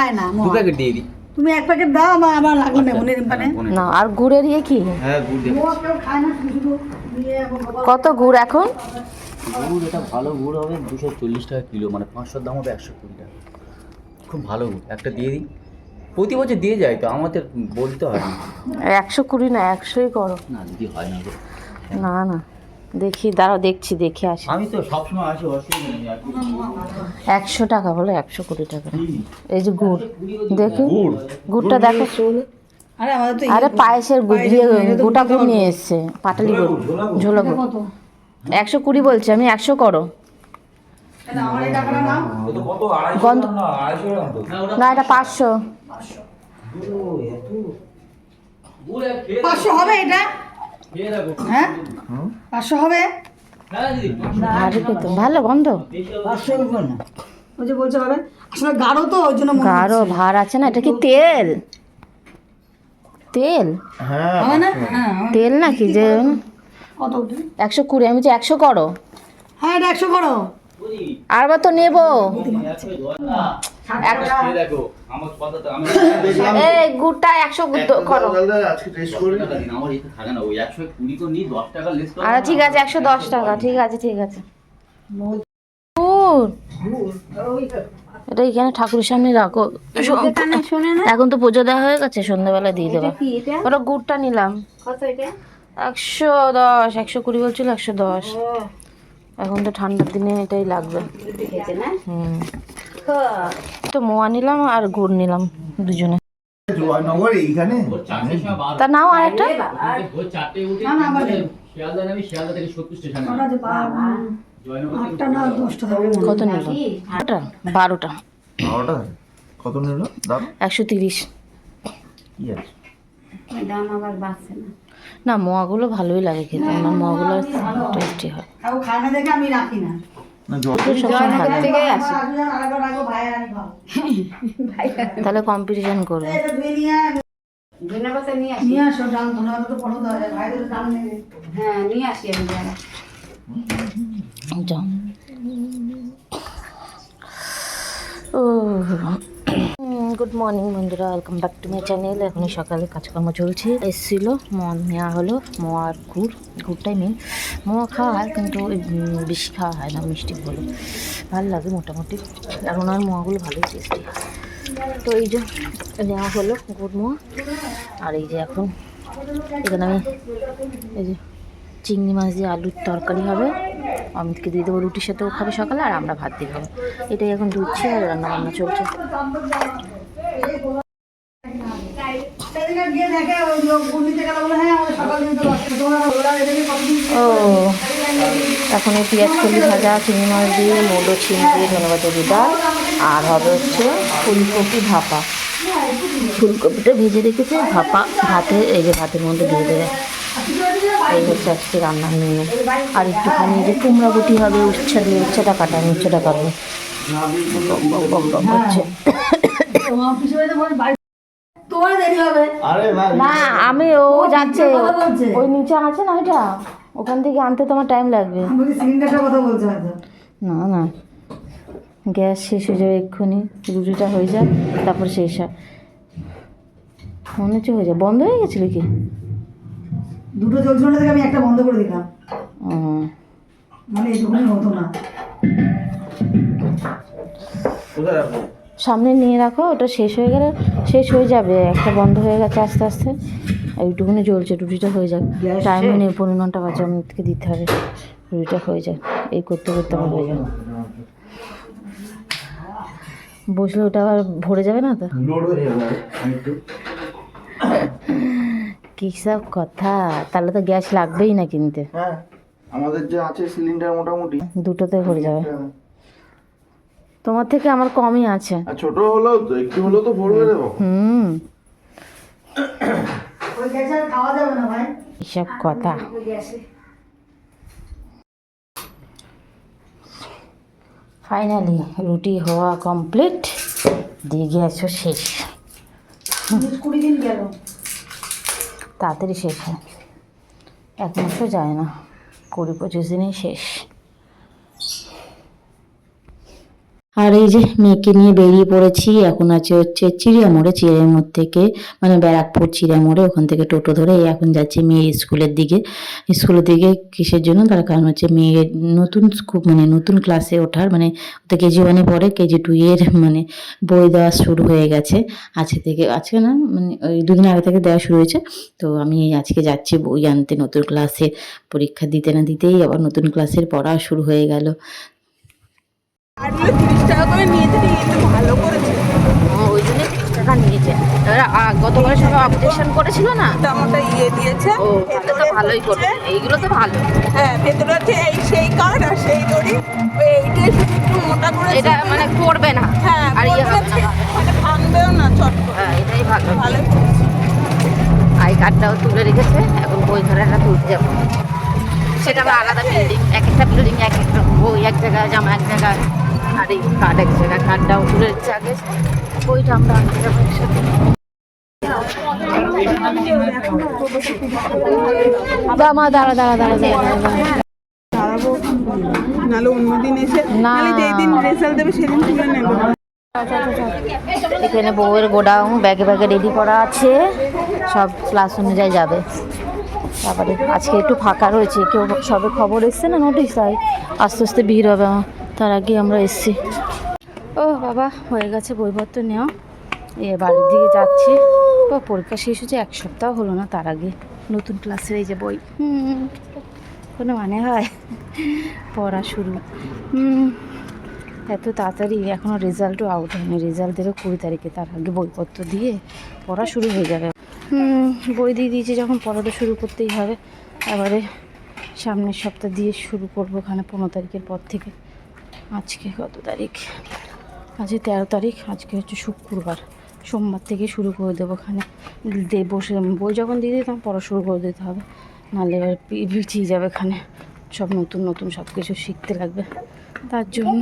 খায় না দু প্যাকেট দিয়ে দিই। তুমি এক প্যাকেট দাও আমার আবার লাগল না মনের মানে না আর গুড়ের ইয়ে কি? হ্যাঁ গুড় দিয়ে। খায় না শুধু কত গুড় এখন? গুড় এটা ভালো গুড় হবে দুশো চল্লিশ টাকা কিলো মানে পাঁচশোর দাম হবে একশো কুড়ি টাকা। খুব ভালো গুড় একটা দিয়ে দিই। প্রতি বছর দিয়ে যায় তো আমাদের বলতে হয় না। একশো কুড়ি না একশোই করো। না দিদি হয় না না না। দেখি দাঁড়াও দেখছি দেখে আসি। আমি তো সবসময় আসি। একশো টাকা বলে একশো কুড়ি টাকা। এই যে গুড় দেখি। গুড়? গুড়টা দেখো। আরে আমাদের তো আরে পায়েসের গুড় দিয়ে গোটা গুড় নিয়ে এসছে পাটালি গুড় ঝোলা গুড় একশো কুড়ি বলছি আমি একশো করো। গন্ধ না এটা পাঁচশো। পাঁচশো হবে এটা? হ্যাঁ? পাঁচশো হবে? হ্যাঁ ভালো গন্ধ। পাঁচশো না। ওই যে বলছে হবে। আসলে গাঢ় তো ওই জন্য গাঢ় ভার আছে না এটা কি তেল? তেল? হ্যাঁ তেল নাকি যে? কত? একশো কুড়ি আমি যে একশো করো। হ্যাঁ এটা একশো করো। আরবার তো নেব। এই গুড়টা একশো করো। আচ্ছা ঠিক আছে একশো দশ টাকা ঠিক আছে ঠিক আছে। গুড়। এটা এখানে ঠাকুরের সামনে রাখো। এখন তো পুজো দেওয়া হয়ে গেছে সন্ধ্যাবেলা দিয়ে দেবো। ওটা গুড়টা নিলাম। একশো দশ একশো কুড়ি বলছিল একশো দশ। এখন তো ঠান্ডার দিনে এটাই লাগবে। হুম। তো মোয়া নিলাম আর গুড় নিলাম দুজনে। তা নাও মনে হয়। কত নিল? বারোটা? বারোটা। কত নিল? একশো তিরিশ। না। মোয়াগুলো ভালোই লাগে খেতে। আমার মোয়াগুলো টেস্টি হয়। খায় না দেখে আমি রাখি না। না। তাহলে কম্পিটিশন করব নিয়ে আসো। যাও। ও। গুড মর্নিং বন্ধুরা। Welcome back to my channel এখন সকালে কাজকর্ম চলছে। এসেছিল মোয়া নেওয়া হলো। মোয়া আর গুড়, গুড়টাই মেন মোয়া খাওয়া হয়, কিন্তু বেশি খাওয়া হয় না, মিষ্টি বলে। ভালো লাগে মোটামুটি। আর ওনার মোয়াগুলো ভালোই টেস্টি তো এই যে নেওয়া হলো, গুড় মোয়া। আর এই যে এখন, এখানে আমি, এই যে চিংড়ি মাছ দিয়ে আলুর তরকারি হবে। অমিতকে দিয়ে দেবো রুটির সাথেও খাবে সকালে, আর আমরা ভাত দিয়ে খাব। এটাই এখন ধুচ্ছি আর রান্না বান্না চলছে। ও, এখন এই পেঁয়াজ কলি ভাজা, চিংড়ি মাছ দিয়ে মোটো ছিম দিয়ে ধন্যবাদ ডাল আর হবে হচ্ছে ফুলকপি ভাপা। ফুলকপিটা ভেজে রেখেছে, ভাপা, ভাতে, এই যে ভাতের মধ্যে দিয়ে দেবে। এই হচ্ছে আজকে রান্নার মেনু আর একটুখানি যে কুমড়া গুটি হবে, উচ্ছা দিয়ে উচ্ছাটা কাটা আমি উচ্ছাটা কাটবো। না, আমি ও যাচ্ছে। ওই নিচে আছে না ওইটা ওখান থেকে আনতে তোমার টাইম লাগবে। না না। গ্যাস শেষ হয়ে যাবে এক্ষুনি। রুটিটা হয়ে যায় তারপর শেষ হয়। মনে হচ্ছে হয়ে যায় বন্ধ হয়ে গেছিল কি? দুটো চলছিল না থেকে আমি একটা বন্ধ করে দিলাম। ও, মানে এইটুকুনি হতো না। সামনে নিয়ে রাখো ওটা শেষ হয়ে গেলে শেষ হয়ে যাবে একটা বন্ধ হয়ে গেছে আস্তে আস্তে। এইটুকুনি জ্বলছে রুটিটা হয়ে যাক। টাইমে নেই পনেরো ঘণ্টা বাজে আমাদেরকে দিতে হবে। রুটিটা হয়ে যাক এই করতে করতে আমার হয়ে যাবে। বসলে ওটা আবার ভরে যাবে না তো লোড হয়ে যাবে আমি একটু কী সব কথা? তাহলে তো গ্যাস লাগবেই না কিনতে। হ্যাঁ আমাদের যে আছে সিলিন্ডার মোটামুটি। দুটোতে ভরে যাবে। তোমার থেকে আমার কমই আছে। ছোট হলেও তো একটু হলেও তো ভরবে দেবো। হুম। ওই গ্যাসে আর খাওয়া যাবে না ভাই। এসব কথা। ফাইনালি রুটি হওয়া কমপ্লিট। দিয়ে গ্যাসও শেষ। কুড়ি দিন গেল। তাড়াতাড়ি শেষ হয়। এক মাসও যায় না। কুড়ি পঁচিশ দিনেই শেষ। আর এই যে মেয়েকে নিয়ে বেরিয়ে পড়েছি, এখন আছে হচ্ছে চিড়িয়ামোড়ে, চিড়িয়ামোড় থেকে মানে ব্যারাকপুর চিড়িয়ামোড়ে, ওখান থেকে টোটো ধরে এখন যাচ্ছে মেয়ে স্কুলের দিকে। স্কুলের দিকে কিসের জন্য? তার কারণ হচ্ছে মেয়ের নতুন স্কুল মানে নতুন ক্লাসে ওঠার মানে তো কেজি ওয়ানে পড়ে, কেজি টু এর মানে বই দেওয়া শুরু হয়ে গেছে। আজকে থেকে, আজকে না মানে ওই দুদিন আগে থেকে দেওয়া শুরু হয়েছে। তো আমি আজকে যাচ্ছি বই আনতে, নতুন ক্লাসে পরীক্ষা দিতে না দিতেই আবার নতুন ক্লাসের পড়া শুরু হয়ে গেল। আটগুলো তিরিশ টাকা করে নিয়েছে কিন্তু ভালো করেছে। ওই জন্য তিরিশ টাকা নিয়েছে। এবার আ- গতবার সবাই অবজেকশন করেছিল না? ইয়ে দিয়েছে ও তাহলে তো ভালোই করবে এইগুলো তো ভালো। হ্যাঁ ভেতরে হচ্ছে এই সেই কাঠ আর সেই দড়ি। ওই একটু মোটা করেছে। এটা মানে পড়বে না। হ্যাঁ আর ইয়ে হবে না। মানে ভাঙবেও না চট হ্যাঁ এটাই ভালো। ভালো আই কার্ডটাও তুলে রেখেছে। এখন বই খাতাটা তুলতে যাব। সেটা আলাদা বিল্ডিং এক একটা বিল্ডিং এক একটা বই এক জায়গায় জামা এক জায়গায়। আর এই কার্ড এক জায়গায় রেখেছে আগে। বইটা আমরা আনতে যাব একসাথে। দামা দাঁড়া দাঁড়া দাঁড়া দাঁড়া দাঁড়া। নাহলে অন্যদিন এসে নাহলে যেই রেজাল্ট দেবে সেদিন তুলে নেব। এখানে বউয়ের গোডাউন ব্যাগে ব্যাগে রেডি করা আছে। সব ক্লাস অনুযায়ী যাবে। তারপরে আজকে একটু ফাঁকা রয়েছে। কেউ সবে খবর এসছে না নোটিশ তাই আস্তে আস্তে ভিড় হবে তার আগে আমরা এসছি। ও বাবা, হয়ে গেছে বইপত্র নেওয়া। এ বাড়ির দিকে যাচ্ছি। ও, পরীক্ষা শেষ হচ্ছে এক সপ্তাহ হলো না তার আগে। নতুন ক্লাসের এই যে বই। কোনো মানে হয়? পড়া শুরু। এত তাড়াতাড়ি এখনও রেজাল্টও আউট হয়নি। রেজাল্ট দেবে কুড়ি তারিখে, তার আগে বইপত্র দিয়ে পড়া শুরু হয়ে যাবে। বই দিয়ে দিয়েছে যখন পড়াটা শুরু করতেই হবে। এবারে সামনের সপ্তাহ দিয়ে শুরু করব ওখানে পনেরো তারিখের পর থেকে। আজকে কত তারিখ? আজকে তেরো তারিখ, আজকে হচ্ছে শুক্রবার। সোমবার থেকে শুরু করে দেবো ওখানে। বসে, বই যখন দিয়ে দিই তখন পড়া শুরু করে দিতে হবে। নাহলে এবার পিছিয়ে যাবে এখানে সব নতুন নতুন সব কিছু শিখতে লাগবে। তার জন্য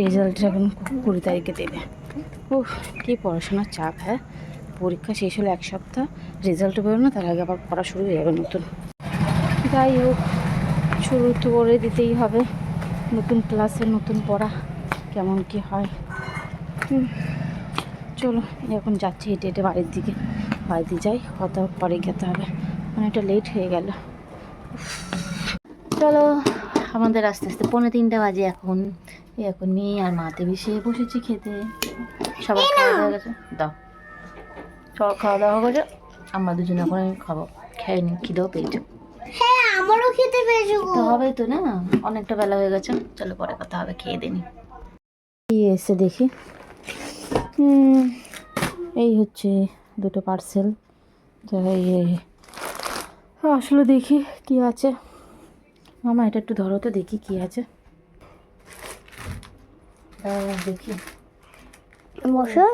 রেজাল্ট এখন কুড়ি তারিখে দেবে। ও কী পড়াশোনার চাপ হ্যাঁ? পরীক্ষা শেষ হলে এক সপ্তাহ রেজাল্ট বেরোনো তার আগে আবার পড়া শুরু হয়ে যাবে নতুন। যাই হোক, শুরু তো করে দিতেই হবে। নতুন ক্লাসে নতুন পড়া কেমন কি হয়? চলো এখন যাচ্ছি হেঁটে হেঁটে বাড়ির দিকে। বাড়িতে যাই কথা পরে খেতে হবে। অনেকটা লেট হয়ে গেল। চলো আমাদের আস্তে আস্তে পনেরো তিনটা বাজে এখন। এখন মেয়ে আর মাতে বেশি বসেছি খেতে। সবার খাওয়া দাওয়া গেছে? দাও। সবার খাওয়া দাওয়া হয়ে গেছে? আমরা দুজনে এখন খাব। খেয়ে নি খিদেও পেয়েছে। খেতে পেয়েছ গো। তো হবেই তো না? অনেকটা বেলা হয়ে গেছে। চলো পরে কথা হবে খেয়ে দিনি কি এসে দেখি। এই হচ্ছে দুটো পার্সেল আসলে দেখি কি আছে। মামা এটা একটু ধরো তো দেখি কি আছে। দেখি। বসো।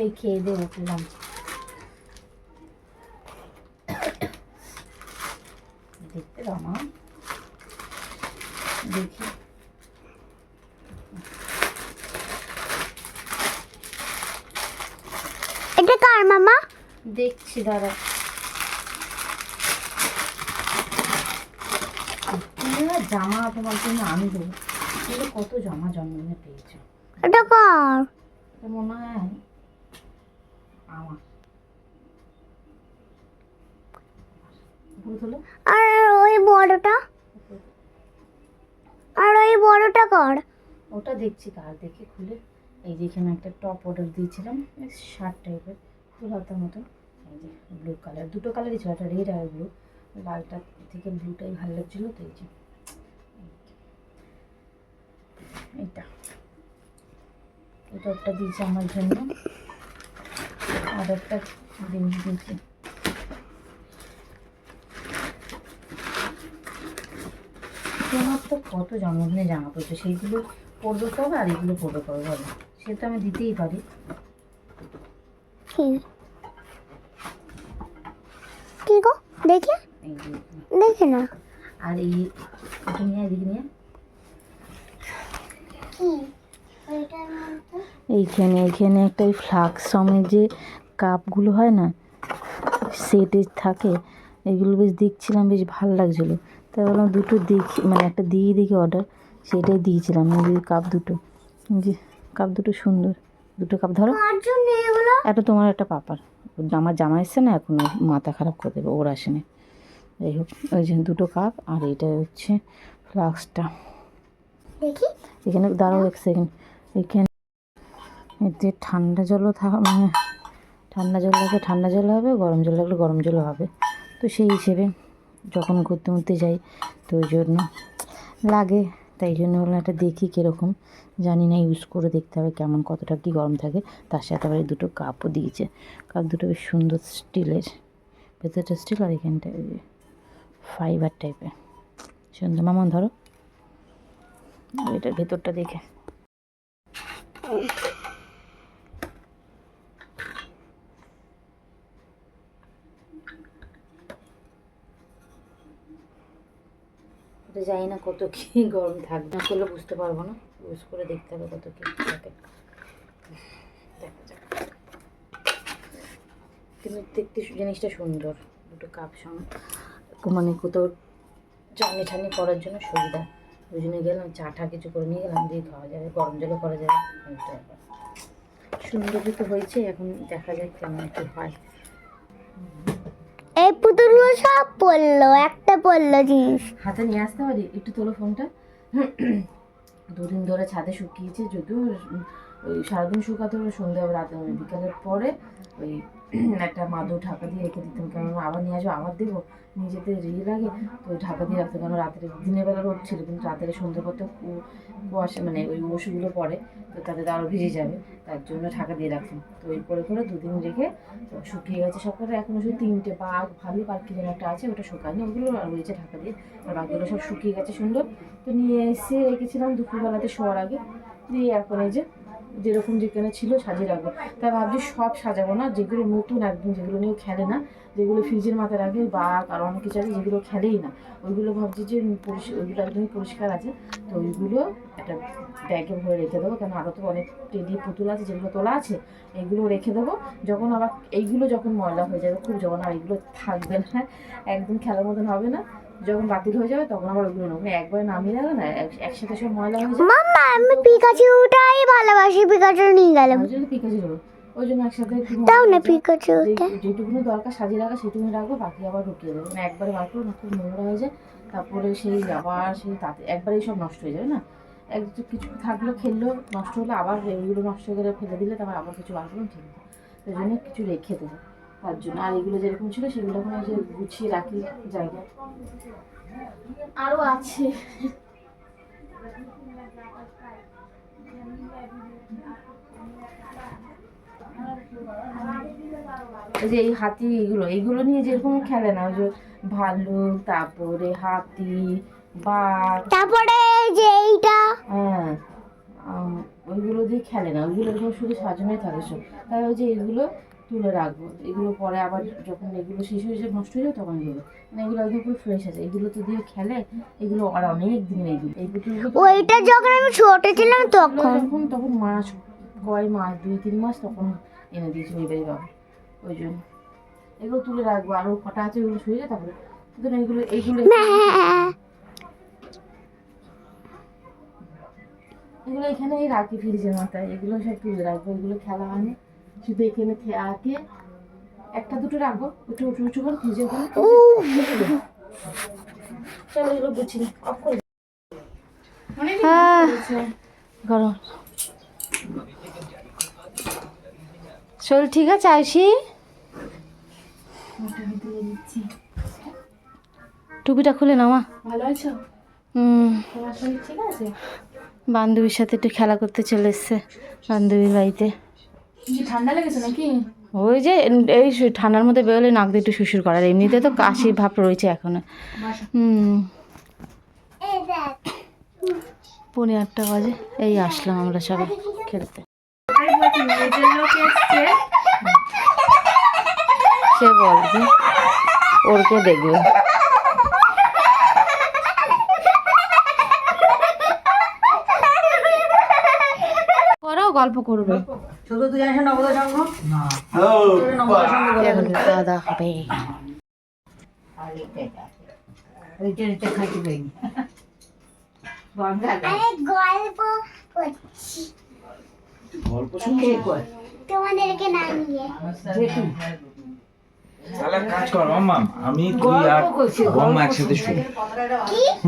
এই খেয়ে দিয়ে উঠলাম দেখতে দাও মা। দেখি। এটা কার মামা? দেখছি দাদা জামা তোমার জন্য আনব। কিন্তু কত জামা জন্মদিনে পেয়েছ। এটা কার? মনে হয় আর ওই বড়টা? আর ওই বড়টা কার। ওটা দেখছি কার, দেখে খুলে। এই যে এখানে একটা টপ অর্ডার দিয়েছিলাম শার্ট টাইপের ফুল হাতার মতো এই যে ব্লু কালার দুটো কালারই ছিল, একটা রেড আর ব্লু লালটা থেকে ব্লুটাই ভালো লাগছিল, তো এই যে। এইটা। এটা একটা দিয়েছে আমার জন্য। আর একটা জিনিস দিয়েছে তোমার তো কত জন্মদিনে জামা পড়ছে সেইগুলো পরবে কবে আর এগুলো পরবে কবে বলো? সে তো আমি দিতেই পারি। কি গো? দেখি। দেখি না। আর এই এটা নিয়ে এদিকে নিয়ে। এইখানে এইখানে একটা ওই ফ্লাক্স সমের যে কাপগুলো হয় না সেটে থাকে এইগুলো বেশ দেখছিলাম বেশ ভালো লাগছিল। তাই বললাম দুটো দেখি মানে একটা দিয়ে দেখি অর্ডার সেটাই দিয়েছিলাম এই কাপ দুটো। যে কাপ দুটো সুন্দর দুটো কাপ ধরো। একটা তোমার একটা পাপার। আমার জামা এসছে না এখন মাথা খারাপ করে দেবে ওর আসেনি। যাই হোক ওই যে দুটো কাপ আর এটা হচ্ছে ফ্লাক্সটা এখানে দাঁড়াও এক সেকেন্ড এখানে এতে ঠান্ডা জলও থাকা মানে ঠান্ডা জল লাগলে ঠান্ডা জল হবে, গরম জল লাগলে গরম জলও হবে। তো সেই হিসেবে যখন ঘুরতে মুরতে যাই, তো ওই জন্য লাগে। তাই জন্য হলো একটা দেখি কীরকম। জানি না ইউজ করে দেখতে হবে কেমন, কতটা কী গরম থাকে। তার সাথে আবার দুটো কাপও দিয়েছে। কাপ দুটো বেশ সুন্দর স্টিলের ভেতরটা স্টিল আর এখানটা ফাইবার টাইপের সুন্দর। মামন ধরো। এটার ভেতরটা দেখে। এটা জানি না কত কি গরম থাকবে। না করলে বুঝতে পারব না। ইউজ করে দেখতে হবে কত কি থাকে। দেখা কিন্তু দেখতে জিনিসটা সুন্দর। দুটো কাপ সঙ্গে মানে কোথাও চাটনি ঠানি করার জন্য সুবিধা। ওই জন্য গেলাম, চা টা কিছু করে নিয়ে গেলাম, দিয়ে খাওয়া যাবে, গরম জলে করা যাবে। সুন্দরই তো হয়েছে, এখন দেখা যাক কেমন কি হয়। এই পুতুলগুলো সব পড়ল, একটা পড়ল জিনিস। হাতে নিয়ে আসতে পারি? একটু তোলো ফোনটা। দুদিন ধরে ছাদে শুকিয়েছে যদিও, ওই সারাদিন শুকাতে সন্ধ্যা রাতে বিকালের পরে ওই একটা মাদুর ঢাকা দিয়ে রেখে দিতাম। কারণ আবার নিয়ে আসব, আবার দেবো? নিজেতে রিয়ে লাগে। তো ঢাকা দিয়ে রাখতে কারণ রাতের দিনের বেলা রোদ ছিল, কিন্তু রাতের সন্ধ্যে তো কুয়াশা মানে ওই ওষুধগুলো পড়ে, তো তাদের আরও ভিজে যাবে। তার জন্য ঢাকা দিয়ে রাখতাম তো ওই করে করে দুদিন রেখে, তো শুকিয়ে গেছে সব কটা এখনও শুধু তিনটে বাঘ, ভালো আর কি যেন একটা আছে, ওটা শুকায়নি। ওগুলো আর রয়েছে ঢাকা দিয়ে। আর বাকিগুলো সব শুকিয়ে গেছে সুন্দর। তো নিয়ে এসে রেখেছিলাম দুপুরবেলাতে শোয়ার আগে। দিয়ে এখন এই যে যেরকম যেখানে ছিল সাজিয়ে রাখব। তাই ভাবছি সব সাজাবো না, যেগুলো নতুন একদম, যেগুলো নিয়েও খেলে না, যেগুলো ফ্রিজের মাথায় রাখে বাঘ আর অনেক কিছু আছে যেগুলো খেলেই না। ওইগুলো ভাবছি যে পরিষ্কার ওইগুলো একদমই পরিষ্কার আছে। তো ওইগুলো একটা ব্যাগে ভরে রেখে দেবো, কেন আরও তো অনেক টেডি পুতুল আছে, যেগুলো তোলা আছে এইগুলো রেখে দেবো। যখন আবার এইগুলো যখন ময়লা হয়ে যাবে, খুব যখন আর এইগুলো থাকবে না, একদম খেলার মতন হবে না। যখন বাতিল হয়ে যাবে তখন আবার ওগুলো নেব। একবার নামিয়ে রাখবে না এক- একসাথে সব ময়লা হয়ে যাবে। মাম্মা আমি পিকাচুটাই ভালোবাসি পিকাচু নিয়ে গেলাম জন্য পিকাচি দেবো ওই জন্য একসাথে দাও না যে- যেটুকুনো দরকার সাজিয়ে রাখা সেটুকুনি রাখব বাকি আবার ঢুকিয়ে দেবো। মানে একবারে বার করব না খুব নোংরা হয়ে যায়। তারপরে সেই আবার সেই তাতে একবারেই সব নষ্ট হয়ে যাবে না? এক কিছু থাকল খেললো নষ্ট হলে আবার এগুলো নষ্ট হয়ে গেলে ফেলে দিলে তারপর আবার কিছু বার করুন ঠিক আছে। ওই জন্য কিছু রেখে দেবো। তার জন্য। আর এগুলো যেরকম ছিল সেগুলো এখন যে গুছিয়ে রাখি জায়গায়। আরও আছে। যে এই হাতি এগুলো এইগুলো নিয়ে যেরকম খেলে না ওই যে ভাল্লুক তারপরে হাতি বাঘ। তারপরে যে এইটা। হ্যাঁ ওইগুলো দিয়ে খেলে না ওইগুলো এরকম শুধু সাজানোই থাকে সব। তাই ওই যে এগুলো তুলে রাখব। এগুলো পরে আবার যখন এগুলো শেষ হয়ে যাবে নষ্ট হয়ে যাবে তখন এগুলো। মানে এগুলো একদম পুরো ফ্রেশ আছে। এগুলো তো দিয়ে খেলে এগুলো আর অনেক দিন এইগুলো এই ওইটা যখন আমি ছোট ছিলাম এগুলো তখন। যখন তখন মাস কয় মাস দুই তিন মাস তখন এনে দিয়েছিল এবারে বাবা। ওই জন্য। এগুলো তুলে রাখব। আরও কটা আছে ওগুলো শুয়ে যায় তারপরে সুতরাং এগুলো এইগুলো এগুলো এখানেই রাখি ফ্রিজের মাথায়। এগুলো সব তুলে রাখব। এগুলো খেলা হয় না। শুধু এখানে থাকে একটা দুটো রাখব একটু উঁচু উঁচু করে ওখানে চলো এগুলো অফ করে গরম। শরীর ঠিক আছে আয়সি টুপিটা খুলে নামা ভালো আছো? হুম। তোমার ঠিক আছে? বান্ধবীর সাথে একটু খেলা করতে চলে এসছে বান্ধবীর বাড়িতে। ঠান্ডা লেগেছে নাকি? ওই যে এই ঠান্ডার মধ্যে বেরোলে নাক দিয়ে একটু শ্বশুর করার এমনিতে তো কাশি ভাব রয়েছে এখনও। হুম। পৌনে আটটা বাজে এই আসলাম আমরা সবাই খেলতে। সে বলবে ওরকে দেখবে। করাও গল্প করবে। শুধু তুই জানিস না নবদ হবে। ওইটা পাইনি গল্প করছি। গল্প তোমাদেরকে না নিয়ে। কাজ কর মাম্মা আমি তুই আর বম্মা একসাথে শুই।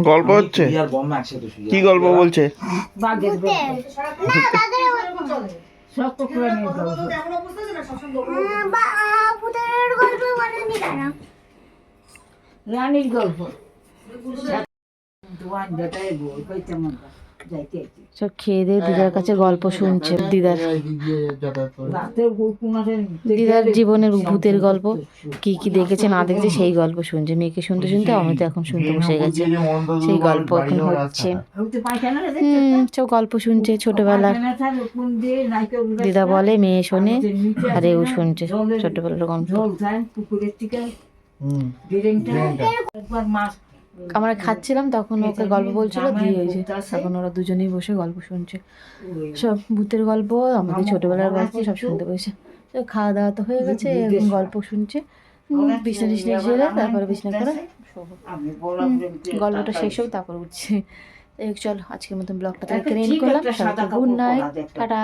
গল্প হচ্ছে? আর বম্মা একসাথে শুই। কি গল্প বলছে? বাঘের গল্প। না তাদের সব তো পুরানি গল্প বলেনি কেন রানীর গল্প তোমার বেটায় বই কইতে মন। সব খেয়ে দিয়ে দিদার কাছে গল্প শুনছে। দিদার দিদার জীবনের ভূতের গল্প কি কি দেখেছে না দেখেছে সেই গল্প শুনছে। মেয়েকে শুনতে শুনতে আমি তো এখন শুনতে বসে গেছে। সেই গল্প এখন হচ্ছে। হুম সব গল্প শুনছে ছোটবেলার। দিদা বলে মেয়ে শোনে আর এও শুনছে ছোটবেলার গল্প। আমরা খাচ্ছিলাম তখন ওকে গল্প বলছিল দিয়ে হয়েছে তখন ওরা দুজনেই বসে গল্প শুনছে। সব ভূতের গল্প আমাদের ছোটবেলার গল্প সব শুনতে পেয়েছে। তো খাওয়া দাওয়া তো হয়ে গেছে এখন গল্প শুনছে। বিছনা টিছনা ছেড়ে তারপরে বিছনা করে গল্পটা শেষ হোক তারপর উঠছে। চল আজকের মতন ব্লগটা তাহলে করলাম। Good night. টাটা।